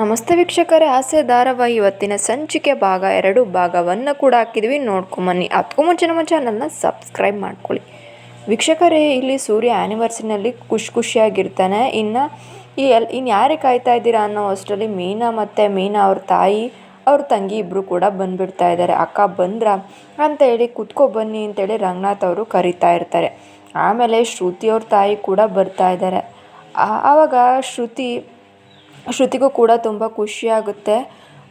ನಮಸ್ತೆ ವೀಕ್ಷಕರೇ, ಆಸೆ ಧಾರಾವಾಹಿ ಇವತ್ತಿನ ಸಂಚಿಕೆ ಭಾಗ ಎರಡು. ಭಾಗವನ್ನು ಕೂಡ ಹಾಕಿದ್ವಿ. ನೋಡ್ಕೊಂಬನ್ನಿ. ಅದಕ್ಕೂ ಮುಂಚೆ ನಮ್ಮ ಚಾನಲ್ನ ಸಬ್ಸ್ಕ್ರೈಬ್ ಮಾಡ್ಕೊಳ್ಳಿ. ವೀಕ್ಷಕರೇ, ಇಲ್ಲಿ ಸೂರ್ಯ ಆ್ಯನಿವರ್ಸರಿನಲ್ಲಿ ಖುಷಿ ಖುಷಿಯಾಗಿರ್ತಾನೆ. ಇನ್ನು ಈ ಎಲ್ ಇನ್ನು ಯಾರಿಗೆ ಕಾಯ್ತಾ ಇದ್ದೀರಾ ಅನ್ನೋ ಅಷ್ಟರಲ್ಲಿ ಮೀನಾ ಮತ್ತು ಮೀನಾ ಅವ್ರ ತಾಯಿ, ಅವ್ರ ತಂಗಿ ಇಬ್ಬರು ಕೂಡ ಬಂದುಬಿಡ್ತಾ ಇದ್ದಾರೆ. ಅಕ್ಕ ಬಂದ್ರ ಅಂತ ಹೇಳಿ ಕುತ್ಕೊ ಬನ್ನಿ ಅಂತೇಳಿ ರಂಗನಾಥ್ ಅವರು ಕರಿತಾ ಇರ್ತಾರೆ. ಆಮೇಲೆ ಶ್ರುತಿ ಅವ್ರ ತಾಯಿ ಕೂಡ ಬರ್ತಾ ಇದ್ದಾರೆ. ಆವಾಗ ಶ್ರುತಿ ಶ್ರುತಿಗೂ ಕೂಡ ತುಂಬ ಖುಷಿಯಾಗುತ್ತೆ.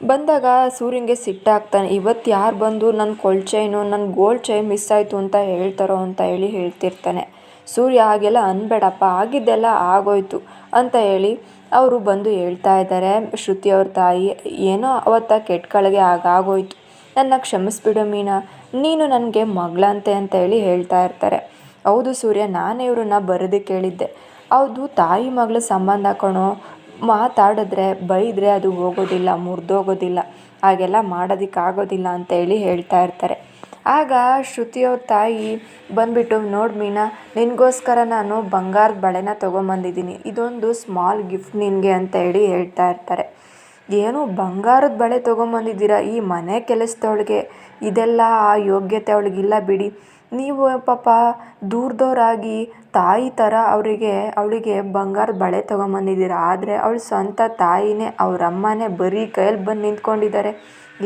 ಬಂದಾಗ ಸೂರ್ಯನಿಗೆ ಸಿಟ್ಟಾಗ್ತಾನೆ ಇವತ್ತು ಯಾರು ಬಂದು ನನ್ನ ಕೊಳ್ ಚೈನು ನನ್ನ ಗೋಲ್ಡ್ ಚೈನ್ ಮಿಸ್ ಆಯಿತು ಅಂತ ಹೇಳ್ತಾರೋ ಅಂತ ಹೇಳಿ ಹೇಳ್ತಿರ್ತಾನೆ. ಸೂರ್ಯ ಹಾಗೆಲ್ಲ ಅನ್ಬೇಡಪ್ಪ, ಆಗಿದ್ದೆಲ್ಲ ಆಗೋಯ್ತು ಅಂತ ಹೇಳಿ ಅವರು ಬಂದು ಹೇಳ್ತಾ ಇದ್ದಾರೆ. ಶ್ರುತಿ ಅವ್ರ ತಾಯಿ, ಏನೋ ಅವತ್ತ ಕೆಟ್ಟ ಕಳಗೆ ಆಗೋಯ್ತು ನನ್ನ ಕ್ಷಮಿಸ್ಬಿಡು ಮೀನಾ, ನೀನು ನನಗೆ ಮಗಳಂತೆ ಅಂತ ಹೇಳಿ ಹೇಳ್ತಾ ಇರ್ತಾರೆ. ಹೌದು ಸೂರ್ಯ, ನಾನೇ ಇವ್ರನ್ನ ಬರೋದಕ್ಕೆ ಹೇಳಿದ್ದೆ ಹೌದು, ತಾಯಿ ಮಗಳ ಸಂಬಂಧ ಕಣೋ ಮಾತಾಡಿದ್ರೆ, ಬೈದರೆ ಅದು ಹೋಗೋದಿಲ್ಲ, ಮುರಿದೋಗೋದಿಲ್ಲ. ಹಾಗೆಲ್ಲ ಮಾಡೋದಕ್ಕಾಗೋದಿಲ್ಲ ಅಂತ ಹೇಳಿ ಹೇಳ್ತಾ ಇರ್ತಾರೆ. ಆಗ ಶ್ರುತಿಯವ್ರ ತಾಯಿ ಬಂದುಬಿಟ್ಟು, ನೋಡು ಮೀನಾ, ನಿನಗೋಸ್ಕರ ನಾನು ಬಂಗಾರದ ಬಳೆನ ತೊಗೊಂಬಂದಿದ್ದೀನಿ. ಇದೊಂದು ಸ್ಮಾಲ್ ಗಿಫ್ಟ್ ನಿನಗೆ ಅಂತ ಹೇಳಿ ಹೇಳ್ತಾ ಇರ್ತಾರೆ. ಏನು ಬಂಗಾರದ ಬಳೆ ತೊಗೊಂಬಂದಿದ್ದೀರಾ? ಈ ಮನೆ ಕೆಲಸದವಳಿಗೆ ಇದೆಲ್ಲ ಆ ಯೋಗ್ಯತೆ ಅವಳಿಗಿಲ್ಲ ಬಿಡಿ. ನೀವು ಪಾಪ ದೂರದವರಾಗಿ ತಾಯಿ ಥರ ಅವರಿಗೆ, ಅವಳಿಗೆ ಬಂಗಾರದ ಬಳೆ ತೊಗೊಂಬಂದಿದ್ದೀರ. ಆದರೆ ಅವಳ ಸ್ವಂತ ತಾಯಿನೇ, ಅವ್ರ ಅಮ್ಮನೇ ಬರೀ ಕೈಯಲ್ಲಿ ಬಂದು ನಿಂತ್ಕೊಂಡಿದ್ದಾರೆ.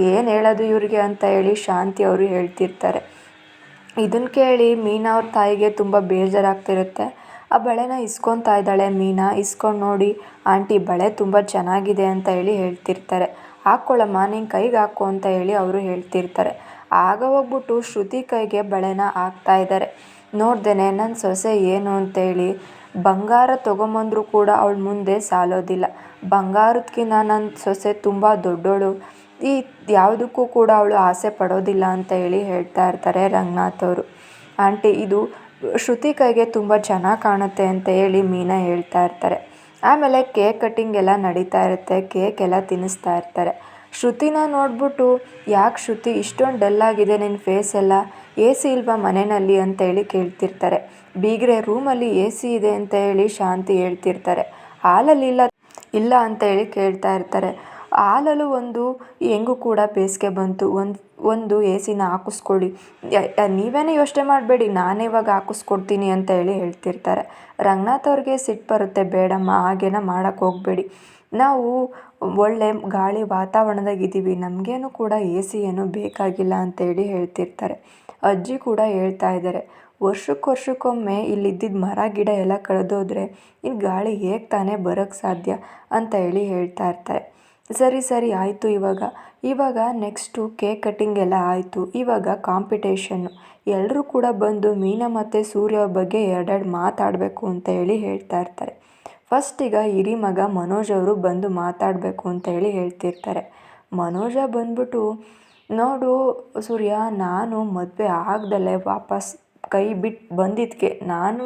ಏನು ಹೇಳೋದು ಇವ್ರಿಗೆ ಅಂತ ಹೇಳಿ ಶಾಂತಿ ಅವರು ಹೇಳ್ತಿರ್ತಾರೆ. ಇದನ್ನು ಕೇಳಿ ಮೀನಾ ಅವ್ರ ತಾಯಿಗೆ ತುಂಬ ಬೇಜಾರಾಗ್ತಿರುತ್ತೆ. ಆ ಬಳೆನ ಇಸ್ಕೊತಾ ಇದ್ದಾಳೆ ಮೀನಾ. ಇಸ್ಕೊಂಡು ನೋಡಿ, ಆಂಟಿ, ಬಳೆ ತುಂಬ ಚೆನ್ನಾಗಿದೆ ಅಂತ ಹೇಳಿ ಹೇಳ್ತಿರ್ತಾರೆ. ಹಾಕ್ಕೊಳ್ಳಮ್ಮ ನಿನ್ನ ಕೈಗೆ ಹಾಕು ಅಂತ ಹೇಳಿ ಅವರು ಹೇಳ್ತಿರ್ತಾರೆ. ಆಗ ಹೋಗ್ಬಿಟ್ಟು ಶ್ರುತಿ ಕೈಗೆ ಬಳೆನ ಹಾಕ್ತಾ ಇದ್ದಾರೆ ನೋಡ್ದೇನೆ ನನ್ನ ಸೊಸೆ ಏನು ಅಂತೇಳಿ ಬಂಗಾರ ತೊಗೊಂಬಂದರೂ ಕೂಡ ಅವಳ ಮುಂದೆ ಸಾಲೋದಿಲ್ಲ. ಬಂಗಾರದ್ಕಿಂತ ನನ್ನ ಸೊಸೆ ತುಂಬ ದೊಡ್ಡೋಳು. ಈ ಯಾವುದಕ್ಕೂ ಕೂಡ ಅವಳು ಆಸೆ ಪಡೋದಿಲ್ಲ ಅಂತ ಹೇಳಿ ಹೇಳ್ತಾ ಇರ್ತಾರೆ ರಂಗನಾಥ್ ಅವರು. ಆಂಟಿ, ಇದು ಶ್ರುತಿ ಕೈಗೆ ತುಂಬ ಚೆನ್ನಾಗಿ ಕಾಣುತ್ತೆ ಅಂತ ಹೇಳಿ ಮೀನಾ ಹೇಳ್ತಾ ಇರ್ತಾರೆ. ಆಮೇಲೆ ಕೇಕ್ ಕಟ್ಟಿಂಗ್ ಎಲ್ಲ ನಡೀತಾ ಇರುತ್ತೆ, ಕೇಕ್ ಎಲ್ಲ ತಿನ್ನಿಸ್ತಾ ಇರ್ತಾರೆ. ಶ್ರುತಿನ ನೋಡ್ಬಿಟ್ಟು, ಯಾಕೆ ಶ್ರುತಿ ಇಷ್ಟೊಂದು ಡಲ್ ಆಗಿದೆ ನಿನ್ನ ಫೇಸ್ ಎಲ್ಲ? ಎ ಸಿ ಇಲ್ವಾ ಮನೆಯಲ್ಲಿ? ಅಂತ ಹೇಳಿ ಕೇಳ್ತಿರ್ತಾರೆ. ಬೀಗ್ರೆ, ರೂಮಲ್ಲಿ ಎ ಸಿ ಇದೆ ಅಂತ ಹೇಳಿ ಶಾಂತಿ ಹೇಳ್ತಿರ್ತಾರೆ. ಹಾಲಲ್ಲಿ ಇಲ್ಲ ಇಲ್ಲ ಅಂತ ಹೇಳಿ ಕೇಳ್ತಾ ಇರ್ತಾರೆ. ಹಾಲಲ್ಲೂ ಒಂದು ಹೆಂಗೂ ಕೂಡ ಬೇಸಿಗೆ ಬಂತು. ಒಂದು ಒಂದು ಎ ಸಿನ ಹಾಕಿಸ್ಕೊಳ್ಳಿ ನೀವೇನೇ ಯೋಚನೆ ಮಾಡಬೇಡಿ. ನಾನೇ ಇವಾಗ ಹಾಕಿಸ್ಕೊಡ್ತೀನಿ ಅಂತ ಹೇಳಿ ಹೇಳ್ತಿರ್ತಾರೆ. ರಂಗನಾಥ್ ಅವ್ರಿಗೆ ಸಿಟ್ಟು ಬರುತ್ತೆ. ಬೇಡಮ್ಮ, ಹಾಗೇನ ಮಾಡೋಕ್ಕೆ ಹೋಗಬೇಡಿ. ನಾವು ಒಳ್ಳೆ ಗಾಳಿ ವಾತಾವರಣದಾಗಿದ್ದೀವಿ ನಮಗೇನು ಕೂಡ ಎ ಸಿ ಏನು ಬೇಕಾಗಿಲ್ಲ ಅಂತೇಳಿ ಹೇಳ್ತಿರ್ತಾರೆ. ಅಜ್ಜಿ ಕೂಡ ಹೇಳ್ತಾ ಇದ್ದಾರೆ. ವರ್ಷಕ್ಕೆ ವರ್ಷಕ್ಕೊಮ್ಮೆ ಇಲ್ಲಿದ್ದಿದ್ದ ಮರ, ಗಿಡ ಎಲ್ಲ ಕಳೆದೋದ್ರೆ ಇನ್ನು ಗಾಳಿ ಹೇಗೆ ತಾನೇ ಬರೋಕ್ಕೆ ಸಾಧ್ಯ ಅಂತ ಹೇಳಿ ಹೇಳ್ತಾ ಇರ್ತಾರೆ. ಸರಿ ಸರಿ, ಆಯಿತು ಇವಾಗ. ಇವಾಗ ನೆಕ್ಸ್ಟು ಕೇಕ್ ಕಟ್ಟಿಂಗ್ ಎಲ್ಲ ಆಯಿತು. ಇವಾಗ ಕಾಂಪಿಟೇಷನ್ನು ಎಲ್ಲರೂ ಕೂಡ ಬಂದು ಮೀನಾ ಮತ್ತು ಸೂರ್ಯ ಬಗ್ಗೆ ಎರಡೆರಡು ಮಾತಾಡಬೇಕು ಅಂತ ಹೇಳಿ ಹೇಳ್ತಾ ಇರ್ತಾರೆ. ಫಸ್ಟ್ ಈಗ ಹಿರಿ ಮಗ ಮನೋಜ್ ಅವರು ಬಂದು ಮಾತಾಡಬೇಕು ಅಂತ ಹೇಳಿ ಹೇಳ್ತಿರ್ತಾರೆ. ಮನೋಜ ಬಂದ್ಬಿಟ್ಟು, ನೋಡು ಸೂರ್ಯ, ನಾನು ಮದುವೆ ಆಗ್ದಲೇ ವಾಪಸ್ ಕೈ ಬಿಟ್ಟು ಬಂದಿದ್ದಕ್ಕೆ ನಾನು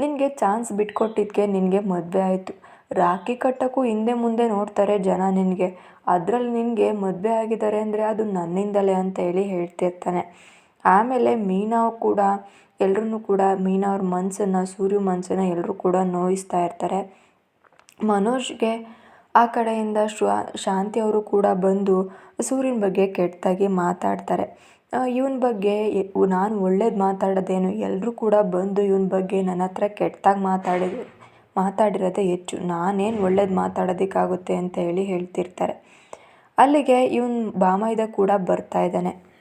ನಿನಗೆ ಚಾನ್ಸ್ ಬಿಟ್ಕೊಟ್ಟಿದ್ದಕ್ಕೆ ನಿನಗೆ ಮದುವೆ ಆಯಿತು. ರಾಖಿ ಕಟ್ಟೋಕ್ಕೂ ಹಿಂದೆ ಮುಂದೆ ನೋಡ್ತಾರೆ ಜನ ನಿನಗೆ. ಅದರಲ್ಲಿ ನಿನಗೆ ಮದುವೆ ಆಗಿದ್ದಾರೆ ಅಂದರೆ ಅದು ನನ್ನಿಂದಲೇ ಅಂತ ಹೇಳಿ ಹೇಳ್ತಿರ್ತಾನೆ. ಆಮೇಲೆ ಮೀನಾ ಕೂಡ ಎಲ್ರೂ ಕೂಡ ಮೀನಾ ಅವ್ರ ಮನಸ್ಸನ್ನು ಸೂರ್ಯ ಮನಸ್ಸನ್ನು ಎಲ್ಲರೂ ಕೂಡ ನೋಯಿಸ್ತಾ ಇರ್ತಾರೆ. ಮನೋಜ್ಗೆ ಆ ಕಡೆಯಿಂದ ಶಾಂತಿ ಅವರು ಕೂಡ ಬಂದು ಸೂರ್ಯನ ಬಗ್ಗೆ ಕೆಟ್ಟದಾಗಿ ಮಾತಾಡ್ತಾರೆ. ಇವನ ಬಗ್ಗೆ ನಾನು ಒಳ್ಳೇದು ಮಾತಾಡೋದೇನು? ಎಲ್ಲರೂ ಕೂಡ ಬಂದು ಇವನ ಬಗ್ಗೆ ನನ್ನ ಹತ್ರ ಕೆಟ್ಟದಾಗಿ ಮಾತಾಡಿದ ಮಾತಾಡಿರೋದೇ ಹೆಚ್ಚು. ನಾನೇನು ಒಳ್ಳೇದು ಮಾತಾಡೋದಕ್ಕಾಗುತ್ತೆ ಅಂತ ಹೇಳಿ ಹೇಳ್ತಿರ್ತಾರೆ. ಅಲ್ಲಿಗೆ ಇವನು ಬಾಮೈದ ಕೂಡ ಬರ್ತಾ ಇದ್ದಾನೆ.